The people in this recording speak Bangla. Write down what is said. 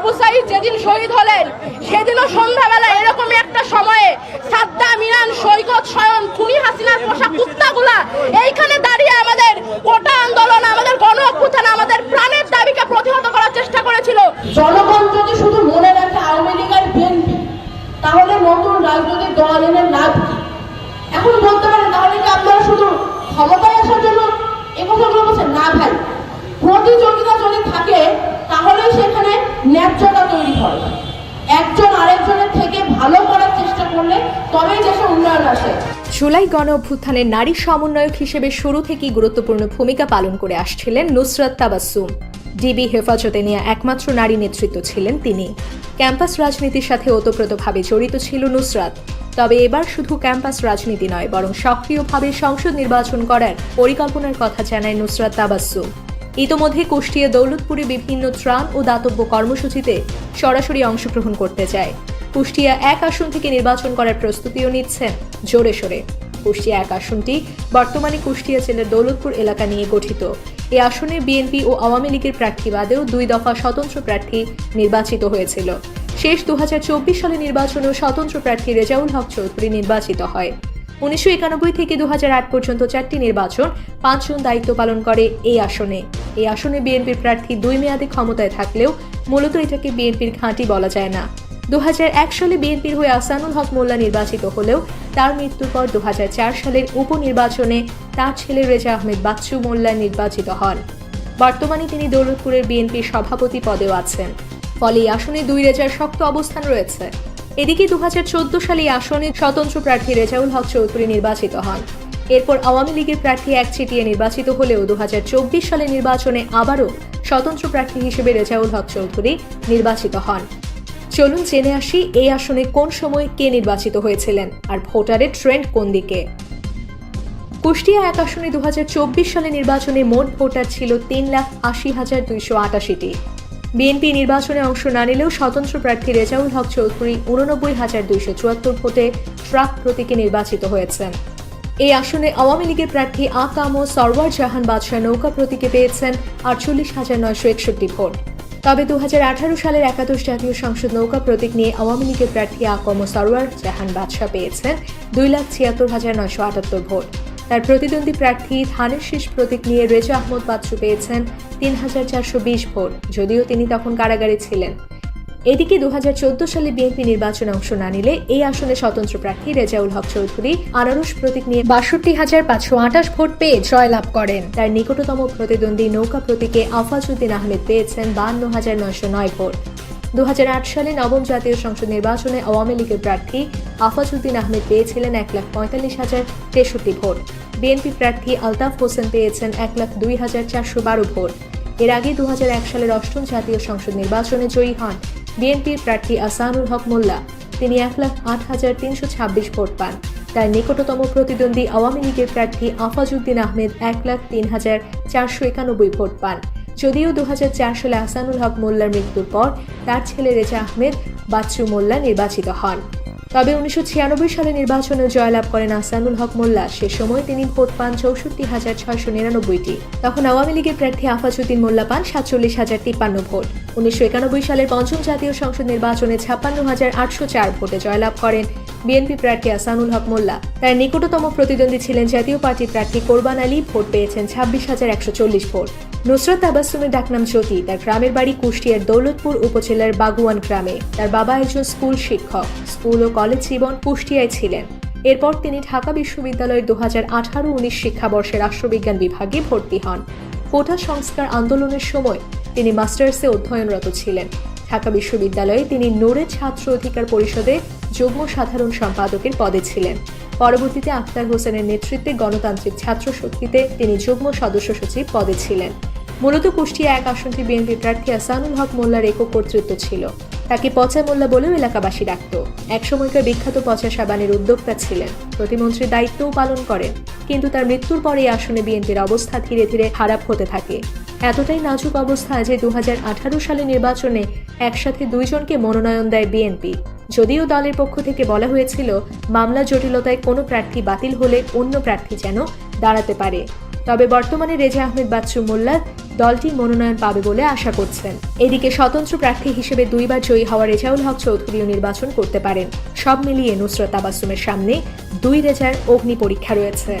আবু সাইদ যেদিন শহীদ হলেন, সেদিনও সন্ধ্যাবেলা এরকমই একটা সময়ে সাদ্দাম ইরান সৈকত স্বয়ন খুনি হাসিনার পোষা কুত্তাগুলা এইখানে দাঁড়িয়ে আমাদের কোটা আন্দোলন, আমাদের গণ অভ্যুত্থান, আমাদের প্রাণের দাবিকে প্রতিহত করার চেষ্টা করেছিল। জনগণ যদি শুধু মনে রাখে আওয়ামী লীগ আর বিএনপি, তাহলে নতুন রাজনৈতিক দল এনে লাভ কি? এখন বলতে পারেন, তাহলে কি আপনারা শুধু ক্ষমতায় আসার জন্য এ কথাগুলো বলছেন? না ভাই। প্রতিযোগিতা যদি থাকে তাহলেই সেখানে ন্যায্যতা তৈরি হয়। একজন আরেকজনের থেকে ভালো করার চেষ্টা করলে তবেই দেশে উন্নয়ন আসে। জুলাই গণ অভ্যুত্থানের নারী সমন্বয়ক হিসেবে শুরু থেকেই গুরুত্বপূর্ণ ভূমিকা পালন করে আসছিলেন নুসরাত তাবাসুম ডিবি হেফাজতে নেওয়া একমাত্র নারী নেতৃত্ব ছিলেন তিনি। ক্যাম্পাস রাজনীতির সাথে ওতপ্রোতভাবে জড়িত ছিল নুসরাত। তবে এবার শুধু ক্যাম্পাস রাজনীতি নয়, বরং সক্রিয়ভাবে সংসদ নির্বাচন করার পরিকল্পনার কথা জানায় নুসরাত তাবাসসুম। ইতোমধ্যে কুষ্টিয়া দৌলতপুরে বিভিন্ন ত্রাণ ও দাতব্য কর্মসূচিতে সরাসরি অংশগ্রহণ করতে যায় কুষ্টিয়া এক আসন থেকে নির্বাচন করার প্রস্তুতিও নিচ্ছেন জোরে সোরে। কুষ্টিয়া এক আসনটি বর্তমানে কুষ্টিয়া জেলার দৌলতপুর এলাকা নিয়ে গঠিত। এই আসনে বিএনপি ও আওয়ামী লীগের প্রার্থী বাদেও দুই দফা স্বতন্ত্র প্রার্থী নির্বাচিত হয়েছিল। শেষ দু হাজার চব্বিশ সালে নির্বাচনেও স্বতন্ত্র প্রার্থী রেজাউল হক চৌধুরী নির্বাচিত হয়। উনিশশো একানব্বই থেকে দু হাজার আট পর্যন্ত চারটি নির্বাচন পাঁচজন দায়িত্ব পালন করে এই আসনে। এই আসনে বিএনপির প্রার্থী দুই মেয়াদে ক্ষমতায় থাকলেও মূলত এটাকে বিএনপির ঘাঁটি বলা যায় না। দু সালে বিএনপির হয়ে আসানুল হক মোল্লা নির্বাচিত হলেও তার মৃত্যুর পর দু হাজার চার সালের উপনির্বাচনে তার ছেলে রেজা আহমেদ বাচ্চু মোল্লা নির্বাচিত হন। বর্তমানে তিনি দৌলতপুরের বিএনপির সভাপতি পদেও আছেন। ফলে এই আসনে দুই রেজার শক্ত অবস্থান রয়েছে। এদিকে দু সালে আসনে স্বতন্ত্র প্রার্থী রেজাউল হক চৌধুরী নির্বাচিত হন। এরপর আওয়ামী লীগের প্রার্থী একচেটিয়া নির্বাচিত হলেও দু সালে নির্বাচনে আবারও স্বতন্ত্র প্রার্থী হিসেবে রেজাউল হক চৌধুরী নির্বাচিত হন। চলুন জেনে আসি এই আসনে কোন সময় কে নির্বাচিত হয়েছিলেন আর ভোটারের ট্রেন্ড কোন দিকে। কুষ্টিয়া এক আসনে দু হাজার চব্বিশ সালে নির্বাচনে মোট ভোটার ছিল তিন লাখ আশি হাজার দুইশো আটাশিটি। বিএনপি নির্বাচনে অংশ না নিলেও স্বতন্ত্র প্রার্থী রেজাউল হক চৌধুরী উননব্বই হাজার দুইশো চুয়াত্তর ভোটে ট্রাক প্রতীকে নির্বাচিত হয়েছেন। এই আসনে আওয়ামী লীগের প্রার্থী আকাম ও সরওয়ার জাহান বাদশাহ নৌকা প্রতীকে পেয়েছেন আটচল্লিশ হাজার নয়শো একষট্টি ভোট। তবে দু হাজার আঠারো সালের একাদশ জাতীয় সংসদ নৌকা প্রতীক নিয়ে আওয়ামী লীগের প্রার্থী আকম ও সরওয়ার জাহান বাদশাহ পেয়েছেন দুই লাখ ছিয়াত্তর হাজার নয়শো আটাত্তর ভোট। তার প্রতিদ্বন্দ্বী প্রার্থী ধানের শীষ প্রতীক নিয়ে রেজা আহমদ বাচ্চু পেয়েছেন তিন হাজার চারশো বিশ ভোট, যদিও তিনি তখন কারাগারে ছিলেন। এদিকে দু সালে বিএনপি নির্বাচনে অংশ না নিলে এই আসনে স্বতন্ত্র প্রার্থী রেজাউল হক চৌধুরী আনারস প্রতীক নিয়ে বাষট্টি হাজার পাঁচশো আঠাশ ভোট পেয়ে জয়লাভ করেন। তার নিকটতম প্রতিদ্বন্দ্বী নৌকা প্রতীকে আফাজউদ্দিন আহমেদ পেয়েছেন বান্ন হাজার নয়শো নয় ভোট। দু হাজার আট সালে নবম জাতীয় সংসদ নির্বাচনে আওয়ামী লীগের প্রার্থী আফাজউদ্দিন আহমেদ পেয়েছিলেন এক লাখ পঁয়তাল্লিশ হাজার তেষট্টি ভোট। বিএনপি প্রার্থী আলতাফ হোসেন পেয়েছেন এক লাখ দুই হাজার চারশো বারো ভোট। এর আগে দু হাজার এক সালের অষ্টম জাতীয় সংসদ নির্বাচনে জয়ী হন বিএনপির প্রার্থী আসানুল হক মোল্লা। তিনি এক লাখ আট হাজার তিনশো ছাব্বিশ ভোট পান। তার নিকটতম প্রতিদ্বন্দ্বী আওয়ামী লীগের প্রার্থী আফাজউদ্দিন আহমেদ এক লাখ তিন হাজার চারশো একানব্বই ভোট পান। যদিও দু হাজার চার সালে আসানুল হক মোল্লার মৃত্যুর পর তার ছেলে রেজা আহমেদ বাচ্চু মোল্লা নির্বাচিত হন। তবে উনিশশো ছিয়ানব্বই সালে নির্বাচনে জয়লাভ করেন আসানুল হক মোল্লা। সে সময় তিনি ভোট পান চৌষট্টি হাজার ছয়শো নিরানব্বইটি। তখন আওয়ামী লীগের প্রার্থী আফাজউদ্দিন মোল্লা পান সাতচল্লিশ হাজার তিপ্পান্ন ভোট। উনিশশো একানব্বই সালের পঞ্চম জাতীয় সংসদ নির্বাচনে ছাপ্পান্ন হাজার আটশো চার ভোটে জয়লাভ করেন বিএনপি প্রার্থী আসানুল হক মোল্লা। তার নিকটতম প্রতিদ্বন্দ্বী ছিলেন জাতীয় পার্টির প্রার্থী কোরবান আলী। ভোট পেয়েছেন ছাব্বিশ হাজার একশো চল্লিশ ভোট। নুসরত তাবাসুমের ডাকনাম জ্যোতি, তার গ্রামের বাড়ি কুষ্টিয়ার দৌলতপুর উপজেলার বাগুয়ান গ্রামে। তার বাবা একজন স্কুল শিক্ষক। স্কুল ও কলেজ জীবন কুষ্টিয়ায় ছিলেন। এরপর তিনি ঢাকা বিশ্ববিদ্যালয়ের দু হাজার আঠারো উনিশ শিক্ষাবর্ষে রাষ্ট্রবিজ্ঞান বিভাগে ভর্তি হন। কোটা সংস্কার আন্দোলনের সময় তিনি মাস্টার্সে অধ্যয়নরত ছিলেন। ঢাকা বিশ্ববিদ্যালয়ে তিনি নোরের ছাত্র অধিকার পরিষদে যুগ্ম সাধারণ সম্পাদকের পদে ছিলেন। পরবর্তীতে আখতার হোসেনের নেতৃত্বে গণতান্ত্রিক ছাত্র শক্তিতে তিনি যুগ্ম সদস্য সচিব পদে ছিলেন। মূলত কুষ্টিয়া এক আসনটি বিএনপি প্রার্থী আসানুল হক মোল্লার একক কর্তৃত্ব ছিল। তাকে পচা মোল্লা বলেও এলাকাবাসী ডাকত। একসময়কার বিখ্যাত পচা সাবানের উদ্যোক্তা ছিলেন। প্রতিমন্ত্রীর দায়িত্বও পালন করেন। কিন্তু তার মৃত্যুর পরে আসনে বিএনপির অবস্থা ধীরে ধীরে খারাপ হতে থাকে। এতটাই নাজুক অবস্থা যে দু হাজার আঠারো সালে নির্বাচনে একসাথে দুইজনকে মনোনয়ন দেয় বিএনপি। যদিও দলের পক্ষ থেকে বলা হয়েছিল, মামলা জটিলতায় কোনো প্রার্থী বাতিল হলে অন্য প্রার্থী যেন দাঁড়াতে পারে। তবে বর্তমানে রেজা আহমেদ বাচ্চু মোল্লা দলটির মনোনয়ন পাবে বলে আশা করছেন। এদিকে স্বতন্ত্র প্রার্থী হিসেবে দুইবার জয়ী হওয়া রেজাউল হক চৌধুরীও নির্বাচন করতে পারেন। সব মিলিয়ে নুসরত আবাসুমের সামনে দুই রেজার অগ্নি পরীক্ষা রয়েছে।